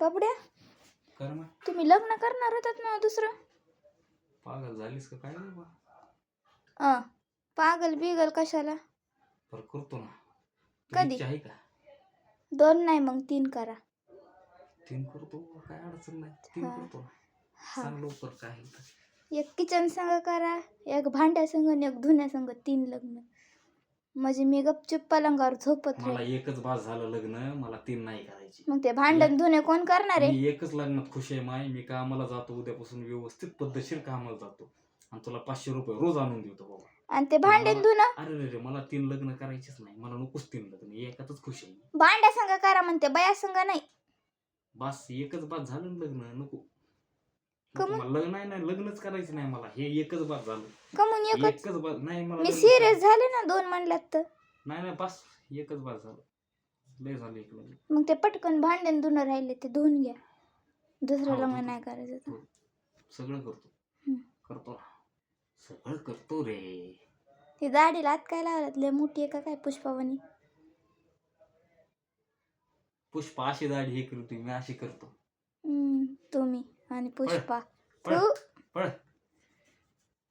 बाबड्या? कर मग. तुम्ही लग्न करणार होतात ना दुसरं? पागल झालीस का काय बा? अं, पागल बिगल कशाला? बरं करतो ना. कधी? इच्छा आहे का? दोन नाही मग तीन करा. तीन करतो काय अडचण नाही. तीन हा. करतो ना. हा. सांग लवकर काय आहे. एक किचन संग करा एक भांड्या संग आणि एक धुण्या संग तीन लग्न. म्हणजे मी गपचूप पलंगावर झोपत मला राहील एकच बास झालं लग्न मला तीन नाही करायची. मग ते भांडण धुणे कोण करणार आहे? मी एकच लग्नात खुश आहे माय. मी कामाला जातो उद्यापासून व्यवस्थित पद्धतशीर कामाला जातो. आणि तुला पाचशे रुपये रोज आणून देतो बाबा. आणि ते भांडण धुणं? अरे रे रे मला तीन लग्न करायचीच नाही. मला नकोच तीन लग्न. एकातच खुश आहे मी. भांड्या संग करा म्हणते बया संग नाही. बास एकच बास झालं ना लग्न. नको. का नको, मग? मला लग्न नाही नाही लग्नच करायचं नाही मला. हे एकच बास झालं. कमून एकच? एकच नाही मला मी लग्न सिरियस झाले ना दोन म्हणल्यात तर. नाही नाही बस. एकच बास झालं. लय झालं एक लग्न. मग ते पटकन भांडण धुणं राहिले ते धुवून घ्या. दुसरं हो, लग्न. नाही करायचं तर. सगळं करतो. हम्म. करतो ना. सगळं करतो रे. ती दाढीला हात काय लावलात लय मोठी आहे का काय पुष्पावणी पुष्पा अशी दाढी हे करतो मी अशी करतो. हम्म, तुम्ही